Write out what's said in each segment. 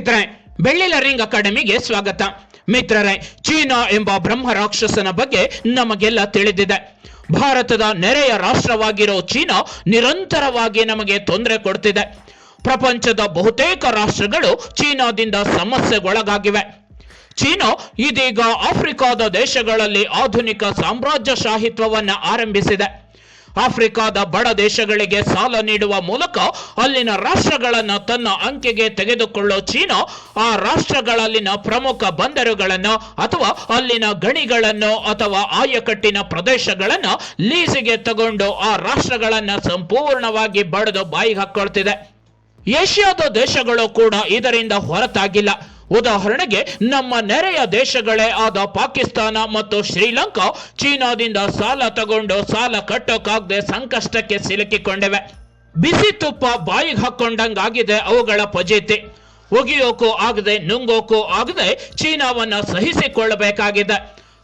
ಸ್ನೇಹಿತರೆ ಬೆಳ್ಳಿ ರಿಂಗ್ ಅಕಾಡೆಮಿಗೆ ಸ್ವಾಗತ. ಮಿತ್ರರೇ, ಚೀನಾ ಎಂಬ ಬ್ರಹ್ಮ ರಾಕ್ಷಸನ ಬಗ್ಗೆ ನಮಗೆಲ್ಲ ತಿಳಿದಿದೆ. ಭಾರತದ ನೆರೆಯ ರಾಷ್ಟ್ರವಾಗಿರೋ ಚೀನಾ ನಿರಂತರವಾಗಿ ನಮಗೆ ತೊಂದರೆ ಕೊಡ್ತಿದೆ. ಪ್ರಪಂಚದ ಬಹುತೇಕ ರಾಷ್ಟ್ರಗಳು ಚೀನಾದಿಂದ ಸಮಸ್ಯೆಗೊಳಗಾಗಿವೆ. ಚೀನಾ ಇದೀಗ ಆಫ್ರಿಕಾದ ದೇಶಗಳಲ್ಲಿ ಆಧುನಿಕ ಸಾಮ್ರಾಜ್ಯಶಾಹಿತ್ವವನ್ನ ಆರಂಭಿಸಿದೆ. ಆಫ್ರಿಕಾದ ಬಡ ದೇಶಗಳಿಗೆ ಸಾಲ ನೀಡುವ ಮೂಲಕ ಅಲ್ಲಿನ ರಾಷ್ಟ್ರಗಳನ್ನು ತನ್ನ ಅಂಕೆಗೆ ತೆಗೆದುಕೊಳ್ಳೋ ಚೀನಾ ಆ ರಾಷ್ಟ್ರಗಳಲ್ಲಿನ ಪ್ರಮುಖ ಬಂದರುಗಳನ್ನು ಅಥವಾ ಅಲ್ಲಿನ ಗಣಿಗಳನ್ನು ಅಥವಾ ಆಯಕಟ್ಟಿನ ಪ್ರದೇಶಗಳನ್ನು ಲೀಸಿಗೆ ತಗೊಂಡು ಆ ರಾಷ್ಟ್ರಗಳನ್ನು ಸಂಪೂರ್ಣವಾಗಿ ಬಡಿದು ಬಾಯಿಗೆ ಹಾಕೊಳ್ತಿದೆ. ಏಷ್ಯಾದ ದೇಶಗಳು ಕೂಡ ಇದರಿಂದ ಹೊರತಾಗಿಲ್ಲ. ಉದಾಹರಣೆಗೆ, ನಮ್ಮ ನೆರೆಯ ದೇಶಗಳೇ ಆದ ಪಾಕಿಸ್ತಾನ ಮತ್ತು ಶ್ರೀಲಂಕಾ ಚೀನಾದಿಂದ ಸಾಲ ತಗೊಂಡು ಸಾಲ ಕಟ್ಟೋಕಾಗದೆ ಸಂಕಷ್ಟಕ್ಕೆ ಸಿಲುಕಿಕೊಂಡಿವೆ. ಬಿಸಿ ತುಪ್ಪ ಬಾಯಿಗೆ ಹಾಕೊಂಡಂಗಾಗಿದೆ ಅವುಗಳ ಪಜೀತಿ ಒಗಿಯೋಕೂ ಆಗದೆ, ನುಂಗೋಕೂ ಆಗದೆ ಚೀನಾವನ್ನ ಸಹಿಸಿಕೊಳ್ಳಬೇಕಾಗಿದೆ.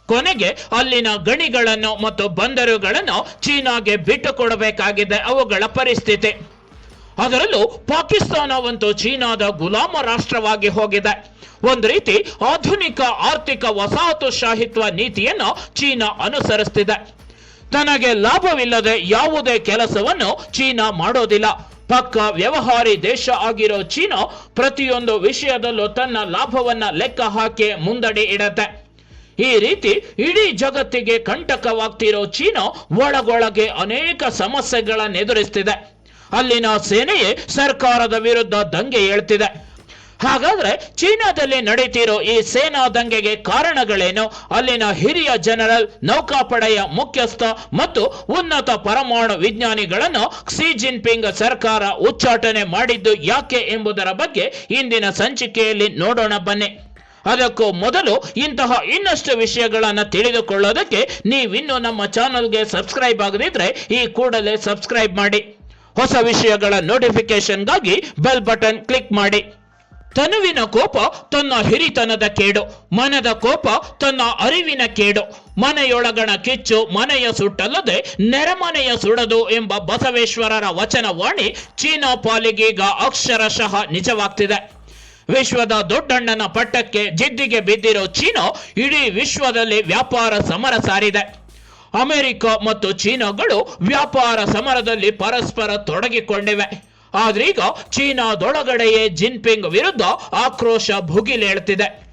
ಕೊನೆಗೆ ಅಲ್ಲಿನ ಗಣಿಗಳನ್ನು ಮತ್ತು ಬಂದರುಗಳನ್ನು ಚೀನಾಗೆ ಬಿಟ್ಟುಕೊಡಬೇಕಾಗಿದೆ ಅವುಗಳ ಪರಿಸ್ಥಿತಿ. ಅದರಲ್ಲೂ ಪಾಕಿಸ್ತಾನವಂತೂ ಚೀನಾದ ಗುಲಾಮ ರಾಷ್ಟ್ರವಾಗಿ ಹೋಗಿದೆ. ಒಂದು ರೀತಿ ಆಧುನಿಕ ಆರ್ಥಿಕ ವಸಾಹತುಶಾಹಿತ್ವ ನೀತಿಯನ್ನು ಚೀನಾ ಅನುಸರಿಸ್ತಿದೆ. ತನಗೆ ಲಾಭವಿಲ್ಲದೆ ಯಾವುದೇ ಕೆಲಸವನ್ನು ಚೀನಾ ಮಾಡೋದಿಲ್ಲ. ಪಕ್ಕ ವ್ಯವಹಾರಿ ದೇಶ ಆಗಿರೋ ಚೀನಾ ಪ್ರತಿಯೊಂದು ವಿಷಯದಲ್ಲೂ ತನ್ನ ಲಾಭವನ್ನ ಲೆಕ್ಕ ಹಾಕಿ ಮುಂದಡಿ ಇಡತ್ತೆ. ಈ ರೀತಿ ಇಡೀ ಜಗತ್ತಿಗೆ ಕಂಟಕವಾಗ್ತಿರೋ ಚೀನಾ ಒಳಗೊಳಗೆ ಅನೇಕ ಸಮಸ್ಯೆಗಳನ್ನು ಎದುರಿಸ್ತಿದೆ ಅಲ್ಲಿನ ಸೇನೆಯೇ ಸರ್ಕಾರದ ವಿರುದ್ಧ ದಂಗೆ ಏಳ್ತಿದೆ. ಹಾಗಾದ್ರೆ ಚೀನಾದಲ್ಲಿ ನಡೀತಿರೋ ಈ ಸೇನಾ ದಂಗೆಗೆ ಕಾರಣಗಳೇನು? ಅಲ್ಲಿನ ಹಿರಿಯ ಜನರಲ್, ನೌಕಾಪಡೆಯ ಮುಖ್ಯಸ್ಥ ಮತ್ತು ಉನ್ನತ ಪರಮಾಣು ವಿಜ್ಞಾನಿಗಳನ್ನು ಕ್ಸಿ ಜಿನ್ಪಿಂಗ್ ಸರ್ಕಾರ ಉಚ್ಚಾಟನೆ ಮಾಡಿದ್ದು ಯಾಕೆ ಎಂಬುದರ ಬಗ್ಗೆ ಇಂದಿನ ಸಂಚಿಕೆಯಲ್ಲಿ ನೋಡೋಣ ಬನ್ನಿ. ಅದಕ್ಕೂ ಮೊದಲು ಇಂತಹ ಇನ್ನಷ್ಟು ವಿಷಯಗಳನ್ನು ತಿಳಿದುಕೊಳ್ಳೋದಕ್ಕೆ ನೀವಿನ್ನೂ ನಮ್ಮ ಚಾನಲ್ಗೆ ಸಬ್ಸ್ಕ್ರೈಬ್ ಆಗದಿದ್ರೆ ಈ ಕೂಡಲೇ ಸಬ್ಸ್ಕ್ರೈಬ್ ಮಾಡಿ. ಹೊಸ ವಿಷಯಗಳ ನೋಟಿಫಿಕೇಶನ್ಗಾಗಿ ಬೆಲ್ ಬಟನ್ ಕ್ಲಿಕ್ ಮಾಡಿ. ತನುವಿನ ಕೋಪ ತನ್ನ ಹಿರಿತನದ ಕೇಡು. ಮನದ ಕೋಪ ತನ್ನ ಅರಿವಿನ ಕೇಡು. ಮನೆಯೊಳಗಣ ಕಿಚ್ಚು, ಮನೆಯ ಸುಟ್ಟಲ್ಲದೆ ನೆರೆಮನೆಯ ಸುಡದು ಎಂಬ ಬಸವೇಶ್ವರರ ವಚನವಾಣಿ ಚೀನಾ ಪಾಲಿಗೀಗ ಅಕ್ಷರಶಃ ನಿಜವಾಗ್ತಿದೆ. ವಿಶ್ವದ ದೊಡ್ಡಣ್ಣನ ಪಟ್ಟಕ್ಕೆ ಜಿದ್ದಿಗೆ ಬಿದ್ದಿರೋ ಚೀನಾ ಇಡೀ ವಿಶ್ವದಲ್ಲಿ ವ್ಯಾಪಾರ ಸಮರ ಸಾರಿದೆ. ಅಮೆರಿಕ ಮತ್ತು ಚೀನಾಗಳು ವ್ಯಾಪಾರ ಸಮರದಲ್ಲಿ ಪರಸ್ಪರ ತೊಡಗಿಕೊಂಡಿವೆ. ಆದ್ರೀಗ ಚೀನಾದೊಳಗಡೆಯೇ ಜಿನ್ಪಿಂಗ್ ವಿರುದ್ಧ ಆಕ್ರೋಶ ಭುಗಿಲೇಳ್ತಿದೆ.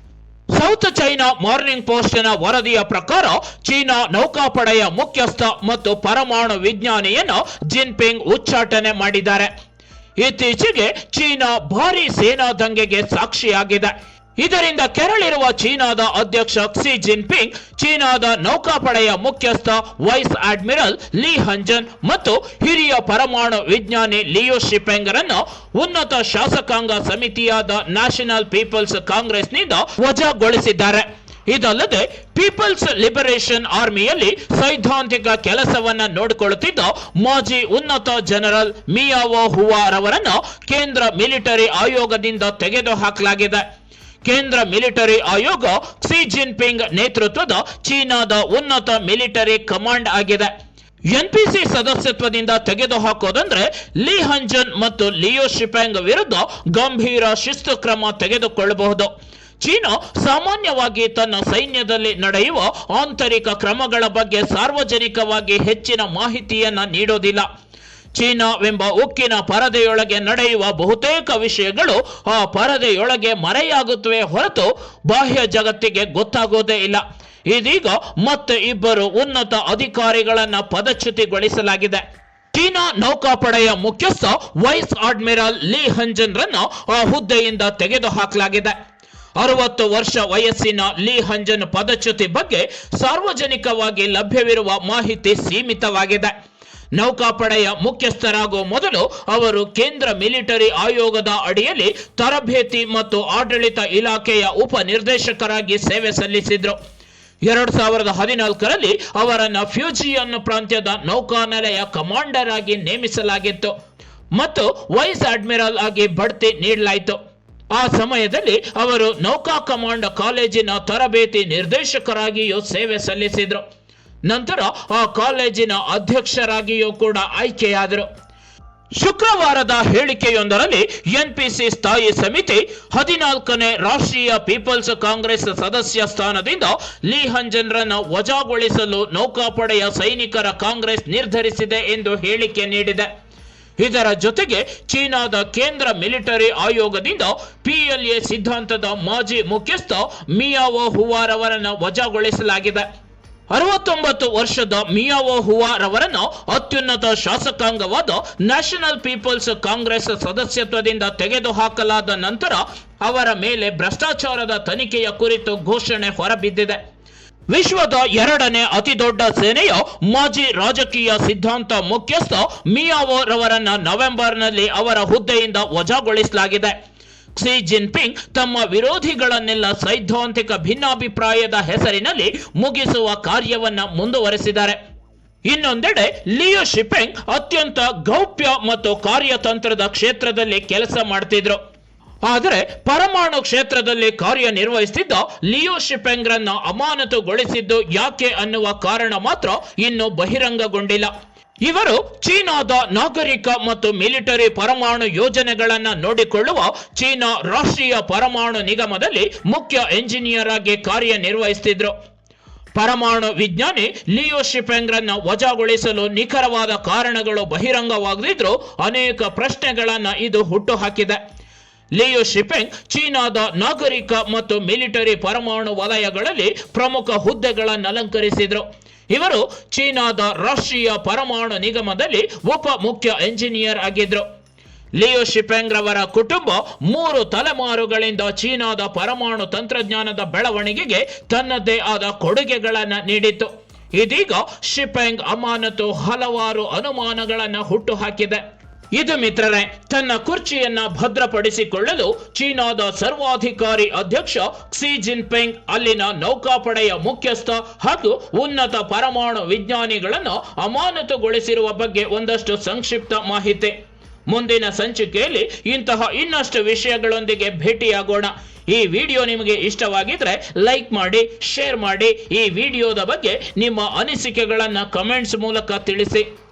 ಸೌತ್ ಚೈನಾ ಮಾರ್ನಿಂಗ್ ಪೋಸ್ಟ್ನ ವರದಿಯ ಪ್ರಕಾರ ಚೀನಾ ನೌಕಾಪಡೆಯ ಮುಖ್ಯಸ್ಥ ಮತ್ತು ಪರಮಾಣು ವಿಜ್ಞಾನಿಯನ್ನು ಜಿನ್ಪಿಂಗ್ ಉಚ್ಚಾಟನೆ ಮಾಡಿದ್ದಾರೆ. ಇತ್ತೀಚೆಗೆ ಚೀನಾ ಭಾರಿ ಸೇನಾ ದಂಗೆಗೆ ಸಾಕ್ಷಿಯಾಗಿದೆ. ಇದರಿಂದ ಕೆರಳಿರುವ ಚೀನಾದ ಅಧ್ಯಕ್ಷ ಕ್ಸಿ ಜಿನ್ಪಿಂಗ್, ಚೀನಾದ ನೌಕಾಪಡೆಯ ಮುಖ್ಯಸ್ಥ ವೈಸ್ ಅಡ್ಮಿರಲ್ ಲೀ ಹಂಜನ್ ಮತ್ತು ಹಿರಿಯ ಪರಮಾಣು ವಿಜ್ಞಾನಿ ಲಿಯೋ ಶಿಪೆಂಗರನ್ನು ಉನ್ನತ ಶಾಸಕಾಂಗ ಸಮಿತಿಯಾದ ನ್ಯಾಷನಲ್ ಪೀಪಲ್ಸ್ ಕಾಂಗ್ರೆಸ್ನಿಂದ ವಜಾಗೊಳಿಸಿದ್ದಾರೆ. ಇದಲ್ಲದೆ, ಪೀಪಲ್ಸ್ ಲಿಬರೇಷನ್ ಆರ್ಮಿಯಲ್ಲಿ ಸೈದ್ಧಾಂತಿಕ ಕೆಲಸವನ್ನ ನೋಡಿಕೊಳ್ಳುತ್ತಿದ್ದ ಮಾಜಿ ಉನ್ನತ ಜನರಲ್ ಮಿಯಾವೋ ಹುವಾರವರನ್ನು ಕೇಂದ್ರ ಮಿಲಿಟರಿ ಆಯೋಗದಿಂದ ತೆಗೆದುಹಾಕಲಾಗಿದೆ. ಕೇಂದ್ರ ಮಿಲಿಟರಿ ಆಯೋಗ ಕ್ಸಿ ಜಿನ್ಪಿಂಗ್ ನೇತೃತ್ವದ ಚೀನಾದ ಉನ್ನತ ಮಿಲಿಟರಿ ಕಮಾಂಡ್ ಆಗಿದೆ. ಎನ್ಪಿಸಿ ಸದಸ್ಯತ್ವದಿಂದ ತೆಗೆದುಹಾಕೋದಂದ್ರೆ ಲೀ ಹಂಜನ್ ಮತ್ತು ಲಿಯೋ ಶಿಪ್ಯಾಂಗ್ ವಿರುದ್ಧ ಗಂಭೀರ ಶಿಸ್ತು ಕ್ರಮ ತೆಗೆದುಕೊಳ್ಳಬಹುದು. ಚೀನಾ ಸಾಮಾನ್ಯವಾಗಿ ತನ್ನ ಸೈನ್ಯದಲ್ಲಿ ನಡೆಯುವ ಆಂತರಿಕ ಕ್ರಮಗಳ ಬಗ್ಗೆ ಸಾರ್ವಜನಿಕವಾಗಿ ಹೆಚ್ಚಿನ ಮಾಹಿತಿಯನ್ನ ನೀಡೋದಿಲ್ಲ. ಚೀನಾವೆಂಬ ಉಕ್ಕಿನ ಪರದೆಯೊಳಗೆ ನಡೆಯುವ ಬಹುತೇಕ ವಿಷಯಗಳು ಆ ಪರದೆಯೊಳಗೆ ಮರೆಯಾಗುತ್ತವೆ ಹೊರತು ಬಾಹ್ಯ ಜಗತ್ತಿಗೆ ಗೊತ್ತಾಗೋದೇ ಇಲ್ಲ. ಇದೀಗ ಮತ್ತೆ ಇಬ್ಬರು ಉನ್ನತ ಅಧಿಕಾರಿಗಳನ್ನ ಪದಚ್ಯುತಿಗೊಳಿಸಲಾಗಿದೆ. ಚೀನಾ ನೌಕಾಪಡೆಯ ಮುಖ್ಯಸ್ಥ ವೈಸ್ ಅಡ್ಮಿರಲ್ ಲೀ ಹಂಜನ್ ರನ್ನು ಆ ಹುದ್ದೆಯಿಂದ ತೆಗೆದುಹಾಕಲಾಗಿದೆ. ಅರವತ್ತು ವರ್ಷ ವಯಸ್ಸಿನ ಲೀ ಹಂಜನ್ ಪದಚ್ಯುತಿ ಬಗ್ಗೆ ಸಾರ್ವಜನಿಕವಾಗಿ ಲಭ್ಯವಿರುವ ಮಾಹಿತಿ ಸೀಮಿತವಾಗಿದೆ. ನೌಕಾಪಡೆಯ ಮುಖ್ಯಸ್ಥರಾಗುವ ಮೊದಲು ಅವರು ಕೇಂದ್ರ ಮಿಲಿಟರಿ ಆಯೋಗದ ಅಡಿಯಲ್ಲಿ ತರಬೇತಿ ಮತ್ತು ಆಡಳಿತ ಇಲಾಖೆಯ ಉಪ ನಿರ್ದೇಶಕರಾಗಿ ಸೇವೆ ಸಲ್ಲಿಸಿದ್ರು. ಎರಡ್ ಸಾವಿರದ ಹದಿನಾಲ್ಕರಲ್ಲಿ ಅವರನ್ನು ಫ್ಯೂಜಿಯನ್ ಪ್ರಾಂತ್ಯದ ನೌಕಾನೆಲೆಯ ಕಮಾಂಡರ್ ಆಗಿ ನೇಮಿಸಲಾಗಿತ್ತು ಮತ್ತು ವೈಸ್ ಅಡ್ಮಿರಲ್ ಆಗಿ ಬಡ್ತಿ ನೀಡಲಾಯಿತು. ಆ ಸಮಯದಲ್ಲಿ ಅವರು ನೌಕಾ ಕಮಾಂಡ್ ಕಾಲೇಜಿನ ತರಬೇತಿ ನಿರ್ದೇಶಕರಾಗಿಯೂ ಸೇವೆ ಸಲ್ಲಿಸಿದ್ರು. ನಂತರ ಆ ಕಾಲೇಜಿನ ಅಧ್ಯಕ್ಷರಾಗಿಯೂ ಕೂಡ ಆಯ್ಕೆಯಾದರು. ಶುಕ್ರವಾರದ ಹೇಳಿಕೆಯೊಂದರಲ್ಲಿ ಎನ್ಪಿಸಿ ಸ್ಥಾಯಿ ಸಮಿತಿ ಹದಿನಾಲ್ಕನೇ ರಾಷ್ಟ್ರೀಯ ಪೀಪಲ್ಸ್ ಕಾಂಗ್ರೆಸ್ ಸದಸ್ಯ ಸ್ಥಾನದಿಂದ ಲೀ ಹಂಜನ್ರನ್ನು ವಜಾಗೊಳಿಸಲು ನೌಕಾಪಡೆಯ ಸೈನಿಕರ ಕಾಂಗ್ರೆಸ್ ನಿರ್ಧರಿಸಿದೆ ಎಂದು ಹೇಳಿಕೆ ನೀಡಿದೆ. ಇದರ ಜೊತೆಗೆ ಚೀನಾದ ಕೇಂದ್ರ ಮಿಲಿಟರಿ ಆಯೋಗದಿಂದ ಪಿಎಲ್ಎ ಸಿದ್ಧಾಂತದ ಮಾಜಿ ಮುಖ್ಯಸ್ಥ ಮಿಯಾವೋ ಹುವಾರ್ ಅವರನ್ನು ವಜಾಗೊಳಿಸಲಾಗಿದೆ. ಅರವತ್ತೊಂಬತ್ತು ವರ್ಷದ ಮಿಯಾವೋ ಹುವಾ ಅವರನ್ನು ಅತ್ಯುನ್ನತ ಶಾಸಕಾಂಗವಾದ ನ್ಯಾಷನಲ್ ಪೀಪಲ್ಸ್ ಕಾಂಗ್ರೆಸ್ ಸದಸ್ಯತ್ವದಿಂದ ತೆಗೆದುಹಾಕಲಾದ ನಂತರ ಅವರ ಮೇಲೆ ಭ್ರಷ್ಟಾಚಾರದ ತನಿಖೆಯ ಕುರಿತು ಘೋಷಣೆ ಹೊರಬಿದ್ದಿದೆ. ವಿಶ್ವದ ಎರಡನೇ ಅತಿದೊಡ್ಡ ಸೇನೆಯ ಮಾಜಿ ರಾಜಕೀಯ ಸಿದ್ಧಾಂತ ಮುಖ್ಯಸ್ಥ ಮಿಯಾವೋ ರವರನ್ನ ನವೆಂಬರ್ನಲ್ಲಿ ಅವರ ಹುದ್ದೆಯಿಂದ ವಜಾಗೊಳಿಸಲಾಗಿದೆ. ಕ್ಸಿ ಜಿನ್ಪಿಂಗ್ ತಮ್ಮ ವಿರೋಧಿಗಳನ್ನೆಲ್ಲ ಸೈದ್ಧಾಂತಿಕ ಭಿನ್ನಾಭಿಪ್ರಾಯದ ಹೆಸರಿನಲ್ಲಿ ಮುಗಿಸುವ ಕಾರ್ಯವನ್ನ ಮುಂದುವರೆಸಿದ್ದಾರೆ. ಇನ್ನೊಂದೆಡೆ ಲಿಯೋ ಶಿಪೆಂಗ್ ಅತ್ಯಂತ ಗೌಪ್ಯ ಮತ್ತು ಕಾರ್ಯತಂತ್ರದ ಕ್ಷೇತ್ರದಲ್ಲಿ ಕೆಲಸ ಮಾಡ್ತಿದ್ರು. ಆದರೆ ಪರಮಾಣು ಕ್ಷೇತ್ರದಲ್ಲಿ ಕಾರ್ಯನಿರ್ವಹಿಸುತ್ತಿದ್ದ ಲಿಯೋ ಶಿಪೆಂಗ್ರನ್ನ ಅಮಾನತುಗೊಳಿಸಿದ್ದು ಯಾಕೆ ಅನ್ನುವ ಕಾರಣ ಮಾತ್ರ ಇನ್ನೂ ಬಹಿರಂಗಗೊಂಡಿಲ್ಲ. ಇವರು ಚೀನಾದ ನಾಗರಿಕ ಮತ್ತು ಮಿಲಿಟರಿ ಪರಮಾಣು ಯೋಜನೆಗಳನ್ನು ನೋಡಿಕೊಳ್ಳುವ ಚೀನಾ ರಾಷ್ಟ್ರೀಯ ಪರಮಾಣು ನಿಗಮದಲ್ಲಿ ಮುಖ್ಯ ಎಂಜಿನಿಯರ್ ಆಗಿ ಕಾರ್ಯನಿರ್ವಹಿಸುತ್ತಿದ್ರು ಪರಮಾಣು ವಿಜ್ಞಾನಿ ಲಿಯೋ ಶಿಪೆಂಗ್ರನ್ನ ವಜಾಗೊಳಿಸಲು ನಿಖರವಾದ ಕಾರಣಗಳು ಬಹಿರಂಗವಾಗದಿದ್ರು ಅನೇಕ ಪ್ರಶ್ನೆಗಳನ್ನು ಇದು ಹುಟ್ಟುಹಾಕಿದೆ. ಲಿಯೋ ಶಿಪೆಂಗ್ ಚೀನಾದ ನಾಗರಿಕ ಮತ್ತು ಮಿಲಿಟರಿ ಪರಮಾಣು ವಲಯಗಳಲ್ಲಿ ಪ್ರಮುಖ ಹುದ್ದೆಗಳನ್ನು ಅಲಂಕರಿಸಿದ್ರು. ಇವರು ಚೀನಾದ ರಾಷ್ಟ್ರೀಯ ಪರಮಾಣು ನಿಗಮದಲ್ಲಿ ಉಪ ಮುಖ್ಯ ಎಂಜಿನಿಯರ್ ಆಗಿದ್ರು. ಲಿಯೋ ಶಿಪೆಂಗ್ ರವರ ಕುಟುಂಬ ಮೂರು ತಲೆಮಾರುಗಳಿಂದ ಚೀನಾದ ಪರಮಾಣು ತಂತ್ರಜ್ಞಾನದ ಬೆಳವಣಿಗೆಗೆ ತನ್ನದೇ ಆದ ಕೊಡುಗೆಗಳನ್ನು ನೀಡಿತು ಇದೀಗ ಶಿಪೆಂಗ್ ಅಮಾನತು ಹಲವಾರು ಅನುಮಾನಗಳನ್ನು ಹುಟ್ಟುಹಾಕಿದೆ ಇದು ಮಿತ್ರರೇ, ತನ್ನ ಕುರ್ಚಿಯನ್ನ ಭದ್ರಪಡಿಸಿಕೊಳ್ಳಲು ಚೀನಾದ ಸರ್ವಾಧಿಕಾರಿ ಅಧ್ಯಕ್ಷ ಕ್ಸಿ ಜಿನ್ಪಿಂಗ್ ಅಲ್ಲಿನ ನೌಕಾಪಡೆಯ ಮುಖ್ಯಸ್ಥ ಹಾಗೂ ಉನ್ನತ ಪರಮಾಣು ವಿಜ್ಞಾನಿಗಳನ್ನು ಅಮಾನತುಗೊಳಿಸಿರುವ ಬಗ್ಗೆ ಒಂದಷ್ಟು ಸಂಕ್ಷಿಪ್ತ ಮಾಹಿತಿ. ಮುಂದಿನ ಸಂಚಿಕೆಯಲ್ಲಿ ಇಂತಹ ಇನ್ನಷ್ಟು ವಿಷಯಗಳೊಂದಿಗೆ ಭೇಟಿಯಾಗೋಣ. ಈ ವಿಡಿಯೋ ನಿಮಗೆ ಇಷ್ಟವಾಗಿದ್ರೆ ಲೈಕ್ ಮಾಡಿ, ಶೇರ್ ಮಾಡಿ, ಈ ವಿಡಿಯೋದ ಬಗ್ಗೆ ನಿಮ್ಮ ಅನಿಸಿಕೆಗಳನ್ನು ಕಮೆಂಟ್ಸ್ ಮೂಲಕ ತಿಳಿಸಿ.